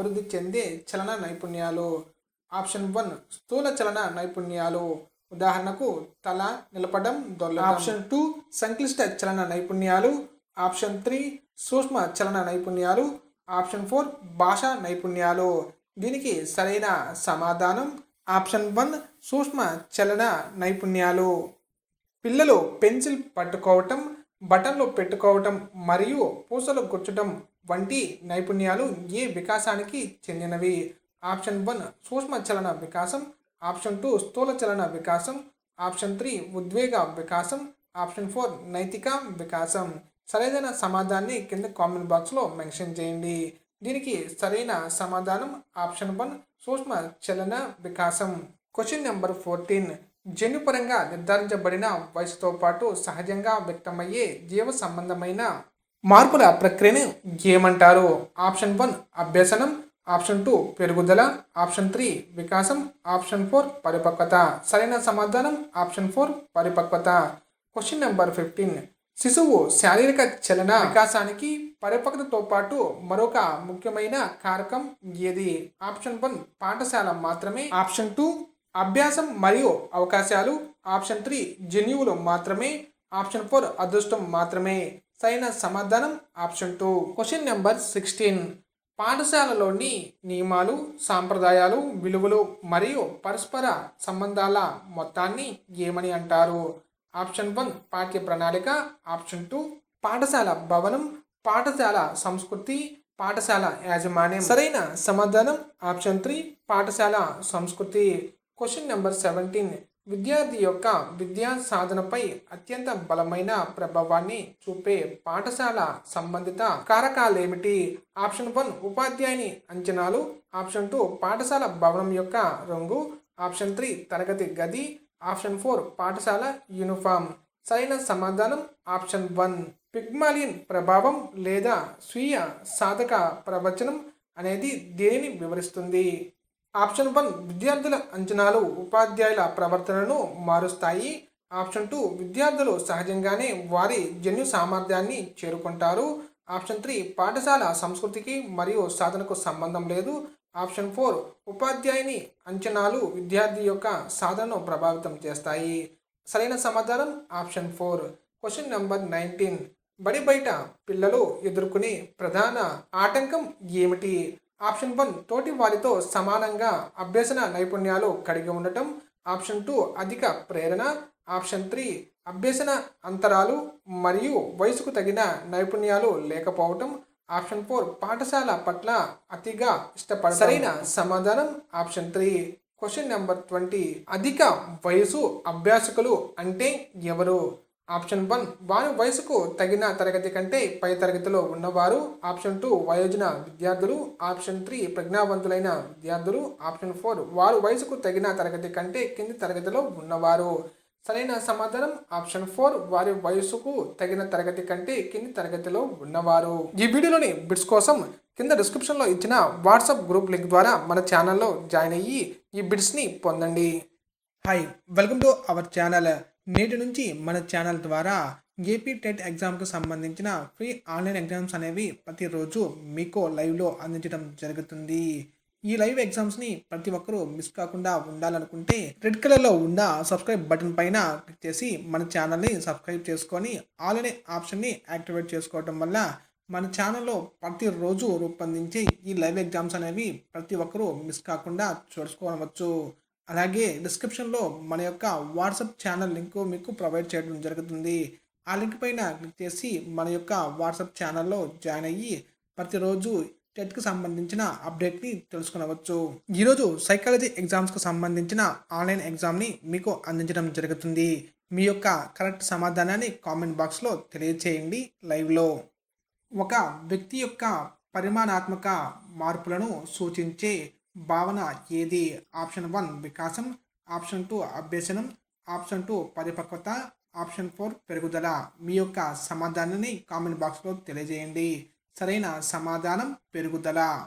అభివృద్ధి చెందే చలన నైపుణ్యాలు. ఆప్షన్ వన్ స్థూల చలన నైపుణ్యాలు. ఉదాహరణకు తల నిలపడం దొల్ల ఆప్షన్ టూ సంక్లిష్ట చలన నైపుణ్యాలు. ఆప్షన్ త్రీ సూక్ష్మ చలన నైపుణ్యాలు. ఆప్షన్ ఫోర్ భాషా నైపుణ్యాలు. దీనికి సరైన సమాధానం ఆప్షన్ వన్ సూక్ష్మ చలన నైపుణ్యాలు. పిల్లలు పెన్సిల్ పట్టుకోవటం బటన్లు పెట్టుకోవటం మరియు పూసలు గుచ్చటం వంటి నైపుణ్యాలు ఏ వికాసానికి చెందినవి? ఆప్షన్ వన్ సూక్ష్మ చలన వికాసం. ఆప్షన్ టూ స్థూల చలన వికాసం. ఆప్షన్ త్రీ ఉద్వేగ వికాసం. ఆప్షన్ ఫోర్ నైతిక వికాసం. సరైన సమాధానాన్ని కింద కామెంట్ బాక్స్లో మెన్షన్ చేయండి. దీనికి సరైన సమాధానం ఆప్షన్ వన్ సూక్ష్మ చలన వికాసం. క్వశ్చన్ నెంబర్ ఫోర్టీన్ జన్యుపరంగా నిర్ధారించబడిన వయసుతో పాటు సహజంగా వ్యక్తమయ్యే జీవ సంబంధమైన మార్పుల ప్రక్రియను ఏమంటారు? ఆప్షన్ వన్ అభ్యసనం. ఆప్షన్ టూ పెరుగుదల. ఆప్షన్ త్రీ వికాసం. ఆప్షన్ ఫోర్ పరిపక్వత. సరైన సమాధానం? ఆప్షన్ ఫోర్ పరిపక్వత. Question number fifteen. శిశువు శారీరక చలన వికాసానికి పరిపక్వతతో పాటు మరొక ముఖ్యమైన కారకం ఏది? ఆప్షన్ వన్ పాఠశాల మాత్రమే. ఆప్షన్ టూ అభ్యాసం మరియు అవకాశాలు ఆప్షన్ త్రీ జన్యువులు మాత్రమే. ఆప్షన్ ఫోర్ అదృష్టం మాత్రమే. సరైన సమాధానం option two. Question number sixteen. పాఠశాలలోని నియమాలు సాంప్రదాయాలు విలువలు మరియు పరస్పర సంబంధాల మొత్తాన్ని ఏమని అంటారు? ఆప్షన్ వన్ పాఠ్య ప్రణాళిక. ఆప్షన్ టూ పాఠశాల భవనం పాఠశాల సంస్కృతి పాఠశాల యాజమాన్యం. సరైన సమాధానం ఆప్షన్ త్రీ పాఠశాల సంస్కృతి. క్వశ్చన్ నెంబర్ సెవెంటీన్ విద్యార్థి యొక్క విద్యా సాధనపై అత్యంత బలమైన ప్రభావాన్ని చూపే పాఠశాల సంబంధిత కారకాలేమిటి? ఆప్షన్ వన్ ఉపాధ్యాయుని అంచనాలు. ఆప్షన్ టూ పాఠశాల భవనం యొక్క రంగు. ఆప్షన్ త్రీ తరగతి గది. ఆప్షన్ ఫోర్ పాఠశాల యూనిఫామ్ సరైన సమాధానం. ఆప్షన్ వన్ పిగ్మాలియన్ ప్రభావం లేదా స్వీయ సాధక ప్రవచనం అనేది దేనిని వివరిస్తుంది? ఆప్షన్ వన్ విద్యార్థుల అంచనాలు ఉపాధ్యాయుల ప్రవర్తనను మారుస్తాయి. ఆప్షన్ టూ విద్యార్థులు సహజంగానే వారి జన్యు సామర్థ్యాన్ని చేరుకుంటారు. ఆప్షన్ త్రీ పాఠశాల సంస్కృతికి మరియు సాధనకు సంబంధం లేదు. ఆప్షన్ ఫోర్ ఉపాధ్యాయుని అంచనాలు విద్యార్థి యొక్క సాధనను ప్రభావితం చేస్తాయి. సరైన సమాధానం option four. Question number nineteen. బడి బయట పిల్లలు ఎదుర్కొనే ప్రధాన ఆటంకం ఏమిటి? ఆప్షన్ వన్ తోటి వారితో సమానంగా అభ్యసన నైపుణ్యాలు కలిగి ఉండటం. ఆప్షన్ టూ అధిక ప్రేరణ. ఆప్షన్ త్రీ అభ్యసన అంతరాలు మరియు వయసుకు తగిన నైపుణ్యాలు లేకపోవటం. ఆప్షన్ ఫోర్ పాఠశాల పట్ల అతిగా ఇష్టపడ సరైన సమాధానం. Option three question number twenty అధిక వయసు అభ్యాసకులు అంటే ఎవరు? ఆప్షన్ వన్ వారి వయసుకు తగిన తరగతి కంటే పై తరగతిలో ఉన్నవారు. ఆప్షన్ టూ వయోజన విద్యార్థులు. ఆప్షన్ త్రీ ప్రజ్ఞావంతులైన విద్యార్థులు. ఆప్షన్ ఫోర్ వారు వయసుకు తగిన తరగతి కంటే కింది తరగతిలో ఉన్నవారు. సరైన సమాధానం ఆప్షన్ ఫోర్ వారి వయసుకు తగిన తరగతి కంటే కింది తరగతిలో ఉన్నవారు. ఈ వీడియోలోని బిట్స్ కోసం కింద డిస్క్రిప్షన్లో ఇచ్చిన వాట్సాప్ గ్రూప్ లింక్ ద్వారా మన ఛానల్లో జాయిన్ అయ్యి ఈ బిట్స్ని పొందండి. Hi welcome to our channel. నేటి నుంచి మన ఛానల్ ద్వారా ఏపీ టెట్ ఎగ్జామ్కు సంబంధించిన ఫ్రీ ఆన్లైన్ ఎగ్జామ్స్ అనేవి ప్రతిరోజు మీకు లైవ్లో అందించడం జరుగుతుంది. ఈ లైవ్ ఎగ్జామ్స్ని ప్రతి ఒక్కరూ మిస్ కాకుండా ఉండాలనుకుంటే రెడ్ కలర్లో ఉన్న సబ్స్క్రైబ్ బటన్ పైన క్లిక్ చేసి మన ఛానల్ని సబ్స్క్రైబ్ చేసుకొని ఆల్ అనే ఆప్షన్ని యాక్టివేట్ చేసుకోవడం వల్ల మన ఛానల్లో ప్రతిరోజు రూపొందించే ఈ లైవ్ ఎగ్జామ్స్ అనేవి ప్రతి ఒక్కరూ మిస్ కాకుండా చూసుకోవచ్చు. అలాగే డిస్క్రిప్షన్లో మన యొక్క వాట్సాప్ ఛానల్ లింక్ మీకు ప్రొవైడ్ చేయడం జరుగుతుంది. ఆ లింక్ పైన క్లిక్ చేసి మన యొక్క వాట్సాప్ ఛానల్లో జాయిన్ అయ్యి ప్రతిరోజు టెట్కి సంబంధించిన అప్డేట్ని తెలుసుకునవచ్చు. ఈరోజు సైకాలజీ ఎగ్జామ్స్కు సంబంధించిన ఆన్లైన్ ఎగ్జామ్ని మీకు అందించడం జరుగుతుంది. మీ యొక్క కరెక్ట్ సమాధానాన్ని కామెంట్ బాక్స్లో తెలియచేయండి లైవ్లో. ఒక వ్యక్తి యొక్క పరిమాణాత్మక మార్పులను సూచించే భావన ఏది? ఆప్షన్ వన్ వికాసం. ఆప్షన్ టూ అభ్యసనం. ఆప్షన్ టూ పరిపక్వత. ఆప్షన్ ఫోర్ పెరుగుదల. మీ యొక్క సమాధానాన్ని కామెంట్ బాక్స్లో తెలియజేయండి. సరైన సమాధానం పెరుగుదల.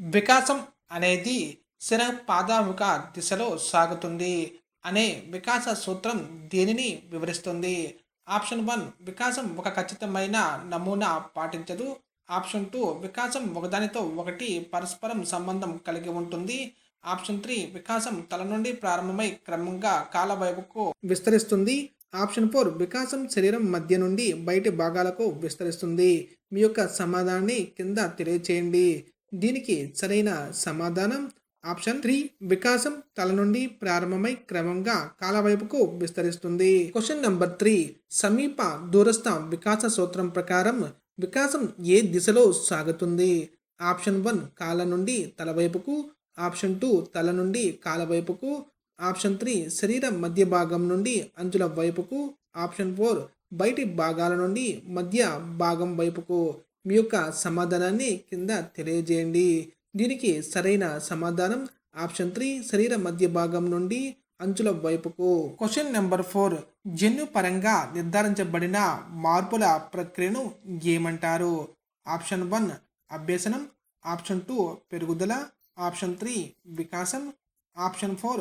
వికాసం అనేది శిరపాదాముఖ దిశలో సాగుతుంది అనే వికాస సూత్రం దేనిని వివరిస్తుంది. ఆప్షన్ వన్ వికాసం ఒక ఖచ్చితమైన నమూనా పాటించదు. ఆప్షన్ టూ వికాసం ఒకదానితో ఒకటి పరస్పరం సంబంధం కలిగి ఉంటుంది. ఆప్షన్ త్రీ వికాసం తల నుండి ప్రారంభమై క్రమంగా కాల వైపుకు విస్తరిస్తుంది. ఆప్షన్ ఫోర్ వికాసం శరీరం మధ్య నుండి బయటి భాగాలకు విస్తరిస్తుంది. మీ యొక్క సమాధానాన్ని కింద తెలియచేయండి. దీనికి సరైన సమాధానం ఆప్షన్ త్రీ వికాసం తల నుండి ప్రారంభమై క్రమంగా కాల వైపుకు విస్తరిస్తుంది. క్వశ్చన్ నెంబర్ త్రీ సమీప దూరస్థ వికాస సూత్రం ప్రకారం వికాసం ఏ దిశలో సాగుతుంది? ఆప్షన్ వన్ కాల నుండి తల వైపుకు ఆప్షన్ టూ తల నుండి కాల వైపుకు ఆప్షన్ త్రీ శరీరం మధ్య భాగం నుండి అంచుల వైపుకు ఆప్షన్ ఫోర్ బయటి భాగాల నుండి మధ్య భాగం వైపుకు. మీ యొక్క సమాధానాన్ని కింద తెలియజేయండి. దీనికి సరైన సమాధానం ఆప్షన్ త్రీ శరీర మధ్య భాగం నుండి అంచుల వైపుకు. క్వశ్చన్ నెంబర్ ఫోర్ జన్యుపరంగా నిర్ధారించబడిన మార్పుల ప్రక్రియను ఏమంటారు? ఆప్షన్ వన్ అభ్యసనం. ఆప్షన్ టూ పెరుగుదల. ఆప్షన్ త్రీ వికాసం. ఆప్షన్ ఫోర్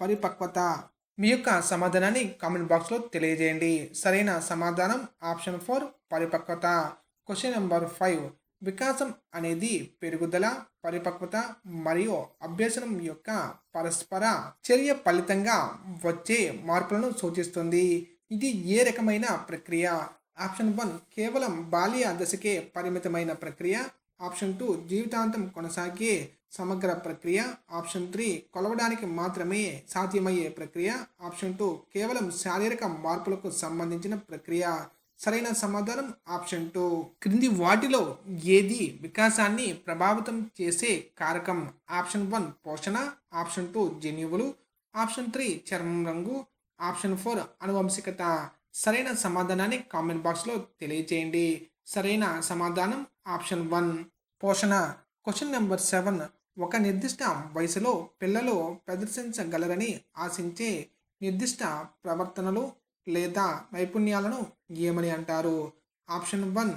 పరిపక్వత. మీ యొక్క సమాధానాన్ని కామెంట్ బాక్స్లో తెలియజేయండి. సరైన సమాధానం ఆప్షన్ ఫోర్ పరిపక్వత. క్వశ్చన్ నెంబర్ ఫైవ్ వికాసం అనేది పెరుగుదల పరిపక్వత మరియు అభ్యసనం యొక్క పరస్పర చర్య ఫలితంగా వచ్చే మార్పులను సూచిస్తుంది. ఇది ఏ రకమైన ప్రక్రియ? ఆప్షన్ వన్ కేవలం బాల్య దశకే పరిమితమైన ప్రక్రియ. ఆప్షన్ టూ జీవితాంతం కొనసాగే సమగ్ర ప్రక్రియ. ఆప్షన్ త్రీ కొలవడానికి మాత్రమే సాధ్యమయ్యే ప్రక్రియ. ఆప్షన్ టూ కేవలం శారీరక మార్పులకు సంబంధించిన ప్రక్రియ. సరైన సమాధానం ఆప్షన్ టూ. క్రింది వాటిలో ఏది వికాసాన్ని ప్రభావితం చేసే కారకం? ఆప్షన్ వన్ పోషణ. ఆప్షన్ టూ జన్యువులు. ఆప్షన్ త్రీ చర్మం రంగు. ఆప్షన్ ఫోర్ అనువంశికత. సరైన సమాధానాన్ని కామెంట్ బాక్స్లో తెలియజేయండి సరైన సమాధానం ఆప్షన్ వన్ పోషణ. క్వశ్చన్ నెంబర్ సెవెన్ ఒక నిర్దిష్ట వయసులో పిల్లలు ప్రదర్శించగలరని ఆశించే నిర్దిష్ట ప్రవర్తనలు లేదా నైపుణ్యాలను ఏమని అంటారు. ఆప్షన్ వన్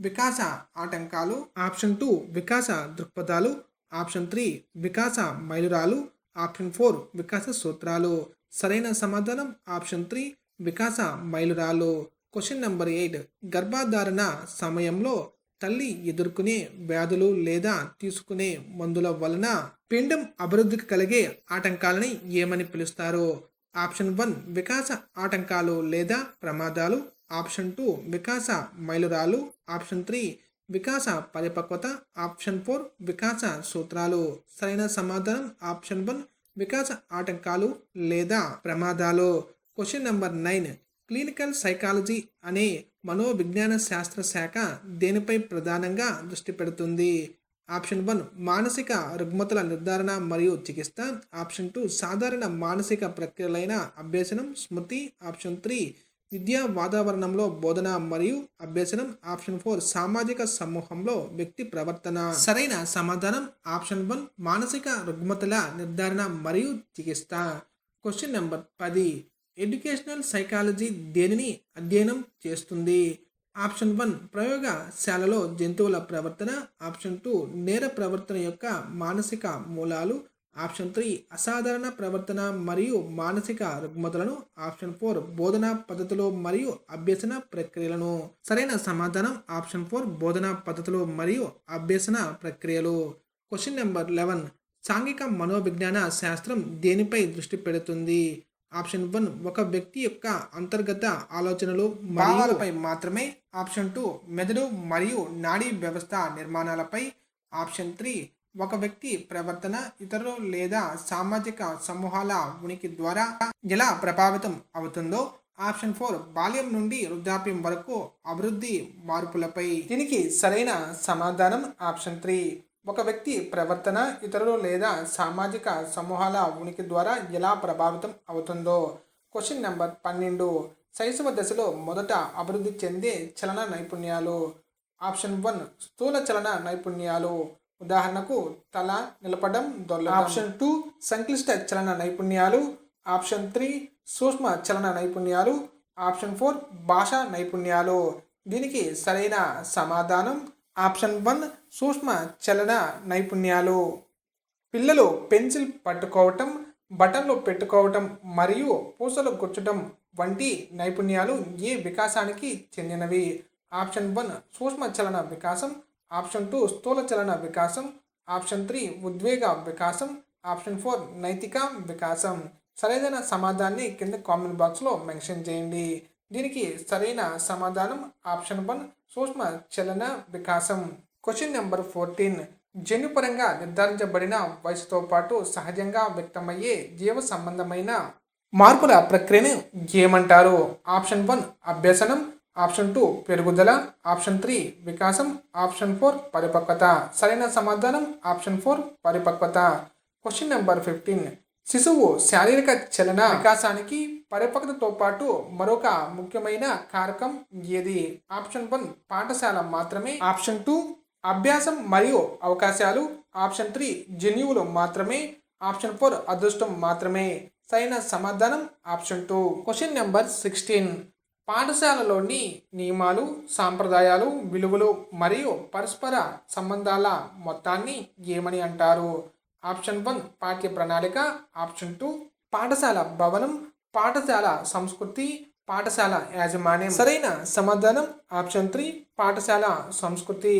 వికాస ఆటంకాలు. ఆప్షన్ టూ వికాస దృక్పథాలు. ఆప్షన్ త్రీ వికాస మైలురాలు. ఆప్షన్ ఫోర్ వికాస సూత్రాలు. సరైన సమాధానం? ఆప్షన్ త్రీ వికాస మైలురాలు. క్వశ్చన్ నెంబర్ ఎయిట్ గర్భధారణ సమయంలో తల్లి ఎదుర్కొనే వ్యాధులు లేదా తీసుకునే మందుల వలన పిండం అభివృద్ధికి కలిగే ఆటంకాలని ఏమని పిలుస్తారు? ఆప్షన్ వన్ వికాస ఆటంకాలు లేదా ప్రమాదాలు. ఆప్షన్ టూ వికాస మైలురాలు. ఆప్షన్ త్రీ వికాస పరిపక్వత. ఆప్షన్ ఫోర్ వికాస సూత్రాలు. సరైన సమాధానం ఆప్షన్ వన్ వికాస ఆటంకాలు లేదా ప్రమాదాలు. Question number nine clinical psychology అనే మనోవిజ్ఞాన శాస్త్ర శాఖ దేనిపై ప్రధానంగా దృష్టి పెడుతుంది? ఆప్షన్ వన్ మానసిక రుగ్మతల నిర్ధారణ మరియు చికిత్స. ఆప్షన్ టూ సాధారణ మానసిక ప్రక్రియలైన అభ్యసనం స్మృతి. ఆప్షన్ త్రీ విద్యా వాతావరణంలో బోధన మరియు అభ్యసనం. ఆప్షన్ ఫోర్ సామాజిక సమూహంలో వ్యక్తి ప్రవర్తన. సరైన సమాధానం. ఆప్షన్ వన్ మానసిక రుగ్మతల నిర్ధారణ మరియు చికిత్స. క్వశ్చన్ నెంబర్ పది ఎడ్యుకేషనల్ సైకాలజీ దేనిని అధ్యయనం చేస్తుంది? ఆప్షన్ వన్ ప్రయోగశాలలో జంతువుల ప్రవర్తన ఆప్షన్ టూ నేర ప్రవర్తన యొక్క మానసిక మూలాలు ఆప్షన్ త్రీ అసాధారణ ప్రవర్తన మరియు మానసిక రుగ్మతలను ఆప్షన్ ఫోర్ బోధనా పద్ధతులు మరియు అభ్యసన ప్రక్రియలను. సరైన సమాధానం ఆప్షన్ ఫోర్ బోధనా పద్ధతులు మరియు అభ్యసన ప్రక్రియలు. క్వశ్చన్ నెంబర్ లెవెన్ సాంఘిక మనోవిజ్ఞాన శాస్త్రం దేనిపై దృష్టి పెడుతుంది? ఆప్షన్ వన్ ఒక వ్యక్తి యొక్క అంతర్గత ఆలోచనలు భావాలపై మాత్రమే ఆప్షన్ టూ మెదడు మరియు నాడీ వ్యవస్థ నిర్మాణాలపై ఆప్షన్ త్రీ ఒక వ్యక్తి ప్రవర్తన ఇతరులు లేదా సామాజిక సమూహాల ఉనికి ద్వారా ఎలా ప్రభావితం అవుతుందో ఆప్షన్ ఫోర్ బాల్యం నుండి వృద్ధాప్యం వరకు అభివృద్ధి మార్పులపై. దీనికి సరైన సమాధానం ఆప్షన్ త్రీ. ఒక వ్యక్తి ప్రవర్తన ఇతరులు లేదా సామాజిక సమూహాల ఉనికి ద్వారా ఎలా ప్రభావితం అవుతుందో? క్వశ్చన్ నెంబర్ పన్నెండు. శైశవ దశలో మొదట అభివృద్ధి చెందే చలన నైపుణ్యాలు. ఆప్షన్ వన్ స్థూల చలన నైపుణ్యాలు. ఉదాహరణకు తల నిలపడం దొల్ల ఆప్షన్ టూ సంక్లిష్ట చలన నైపుణ్యాలు. ఆప్షన్ త్రీ సూక్ష్మ చలన నైపుణ్యాలు. ఆప్షన్ ఫోర్ భాషా నైపుణ్యాలు. దీనికి సరైన సమాధానం ఆప్షన్ వన్ సూక్ష్మ చలన నైపుణ్యాలు. పిల్లలు పెన్సిల్ పట్టుకోవటం బటన్లు పెట్టుకోవటం మరియు పూసలు గుచ్చటం వంటి నైపుణ్యాలు ఏ వికాసానికి చెందినవి? ఆప్షన్ వన్ సూక్ష్మ చలన వికాసం. ఆప్షన్ టూ స్థూల చలన వికాసం. ఆప్షన్ త్రీ ఉద్వేగ వికాసం. ఆప్షన్ ఫోర్ నైతిక వికాసం. సరైన సమాధానాన్ని కింద కామెంట్ బాక్స్లో మెన్షన్ చేయండి. దీనికి సరైన సమాధానం ఆప్షన్ వన్ సూక్ష్మ చలన వికాసం. క్వశ్చన్ నెంబర్ ఫోర్టీన్ జన్యుపరంగా నిర్ధారించబడిన వయసుతో పాటు సహజంగా వ్యక్తమయ్యే జీవ సంబంధమైన మార్పుల ప్రక్రియను ఏమంటారు? ఆప్షన్ వన్ అభ్యసనం. ఆప్షన్ టూ పెరుగుదల. ఆప్షన్ త్రీ వికాసం. ఆప్షన్ ఫోర్ పరిపక్వత. సరైన సమాధానం. ఆప్షన్ ఫోర్ పరిపక్వత. క్వశ్చన్ నెంబర్ ఫిఫ్టీన్ శిశువు శారీరక చలన వికాసానికి పరిపక్వతతో పాటు మరొక ముఖ్యమైన కారకం ఏది? ఆప్షన్ వన్ పాఠశాల మాత్రమే. ఆప్షన్ టూ అభ్యాసం మరియు అవకాశాలు. ఆప్షన్ త్రీ జన్యువులు మాత్రమే. ఆప్షన్ ఫోర్ అదృష్టం మాత్రమే. సరైన సమాధానం option two. Question number sixteen. పాఠశాలలోని నియమాలు సాంప్రదాయాలు విలువలు మరియు పరస్పర సంబంధాల మొత్తాన్ని ఏమని అంటారు? ఆప్షన్ వన్ పాఠ్య ప్రణాళిక ఆప్షన్ టూ పాఠశాల భవనం పాఠశాల సంస్కృతి పాఠశాల యాజమాన్యం. సరైన సమాధానం ఆప్షన్ త్రీ పాఠశాల సంస్కృతి.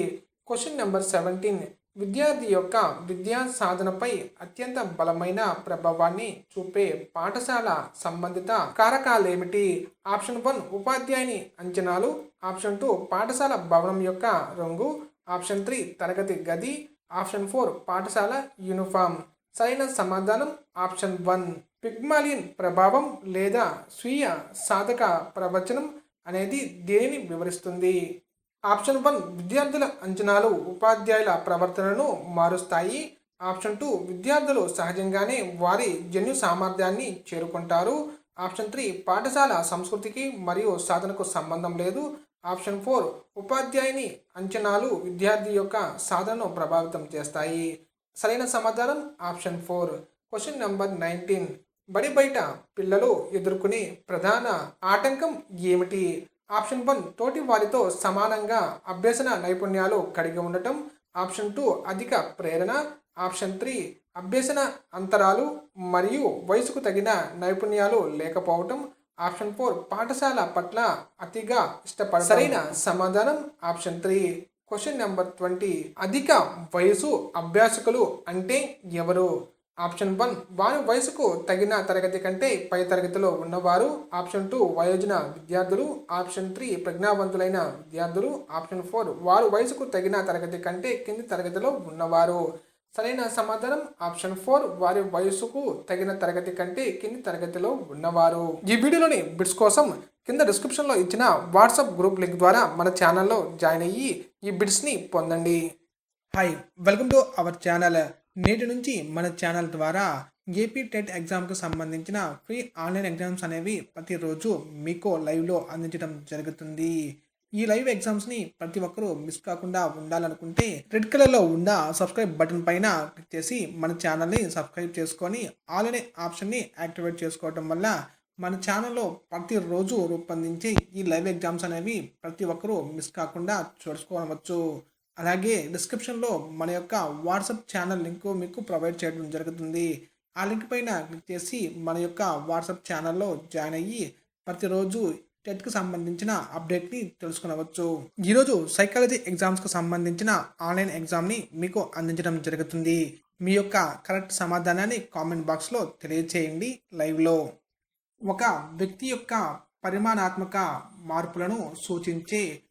క్వశ్చన్ నెంబర్ సెవెంటీన్ విద్యార్థి యొక్క విద్యా సాధనపై అత్యంత బలమైన ప్రభావాన్ని చూపే పాఠశాల సంబంధిత కారకాలు ఏమిటి ఆప్షన్ వన్ ఉపాధ్యాయుని అంచనాలు ఆప్షన్ టూ పాఠశాల భవనం యొక్క రంగు ఆప్షన్ త్రీ తరగతి గది ఆప్షన్ ఫోర్ పాఠశాల యూనిఫామ్. సరైన సమాధానం ఆప్షన్ వన్. పిగ్మాలియన్ ప్రభావం లేదా స్వీయ సాధక ప్రవచనం అనేది దేనిని వివరిస్తుంది? ఆప్షన్ వన్ విద్యార్థుల అంచనాలు ఉపాధ్యాయుల ప్రవర్తనను మారుస్తాయి. ఆప్షన్ టూ విద్యార్థులు సహజంగానే వారి జన్యు సామర్థ్యాన్ని చేరుకుంటారు. ఆప్షన్ త్రీ పాఠశాల సంస్కృతికి మరియు సాధనకు సంబంధం లేదు. ఆప్షన్ ఫోర్ ఉపాధ్యాయుని అంచనాలు విద్యార్థి యొక్క సాధనను ప్రభావితం చేస్తాయి. సరైన సమాధానం option four. Question number nineteen. బడి బయట పిల్లలు ఎదుర్కొనే ప్రధాన ఆటంకం ఏమిటి? ఆప్షన్ వన్ తోటి వారితో సమానంగా అభ్యసన నైపుణ్యాలు కలిగి ఉండటం. ఆప్షన్ టూ అధిక ప్రేరణ. ఆప్షన్ త్రీ అభ్యసన అంతరాలు మరియు వయసుకు తగిన నైపుణ్యాలు లేకపోవటం. ఆప్షన్ ఫోర్ పాఠశాల పట్ల అతిగా ఇష్టపడ సరైన సమాధానం option three. Question number twenty అధిక వయసు అభ్యాసకులు అంటే ఎవరు? ఆప్షన్ వన్ వారి వయసుకు తగిన తరగతి కంటే పై తరగతిలో ఉన్నవారు. ఆప్షన్ టూ వయోజన విద్యార్థులు. ఆప్షన్ త్రీ ప్రజ్ఞావంతులైన విద్యార్థులు. ఆప్షన్ ఫోర్ వారు వయసుకు తగిన తరగతి కంటే కింది తరగతిలో ఉన్నవారు. సరైన సమాధానం ఆప్షన్ ఫోర్ వారి వయసుకు తగిన తరగతి కంటే కింది తరగతిలో ఉన్నవారు. ఈ వీడియోలోని బిట్స్ కోసం కింద డిస్క్రిప్షన్లో ఇచ్చిన వాట్సాప్ గ్రూప్ లింక్ ద్వారా మన ఛానల్లో జాయిన్ అయ్యి ఈ బిట్స్ని పొందండి. Hi welcome to our channel నేటి నుంచి మన ఛానల్ ద్వారా ఏపీ టెట్ ఎగ్జామ్కు సంబంధించిన ఫ్రీ ఆన్లైన్ ఎగ్జామ్స్ అనేవి ప్రతిరోజు మీకు లైవ్లో అందించడం జరుగుతుంది. ఈ లైవ్ ఎగ్జామ్స్ని ప్రతి ఒక్కరూ మిస్ కాకుండా ఉండాలనుకుంటే రెడ్ కలర్లో ఉన్న సబ్స్క్రైబ్ బటన్ పైన క్లిక్ చేసి మన ఛానల్ని సబ్స్క్రైబ్ చేసుకొని ఆల్ అనే ఆప్షన్ని యాక్టివేట్ చేసుకోవడం వల్ల మన ఛానల్లో ప్రతిరోజు రూపొందించే ఈ లైవ్ ఎగ్జామ్స్ అనేవి ప్రతి ఒక్కరూ మిస్ కాకుండా చూసుకోవచ్చు. అలాగే డిస్క్రిప్షన్లో మన యొక్క వాట్సాప్ ఛానల్ లింకు మీకు ప్రొవైడ్ చేయడం జరుగుతుంది. ఆ లింక్ పైన క్లిక్ చేసి మన యొక్క వాట్సాప్ ఛానల్లో జాయిన్ అయ్యి ప్రతిరోజు టెట్కి సంబంధించిన అప్డేట్ని తెలుసుకునవచ్చు. ఈరోజు సైకాలజీ ఎగ్జామ్స్కు సంబంధించిన ఆన్లైన్ ఎగ్జామ్ని మీకు అందించడం జరుగుతుంది. మీ యొక్క కరెక్ట్ సమాధానాన్ని కామెంట్ బాక్స్లో తెలియచేయండి లైవ్లో. ఒక వ్యక్తి యొక్క పరిమాణాత్మక మార్పులను సూచించే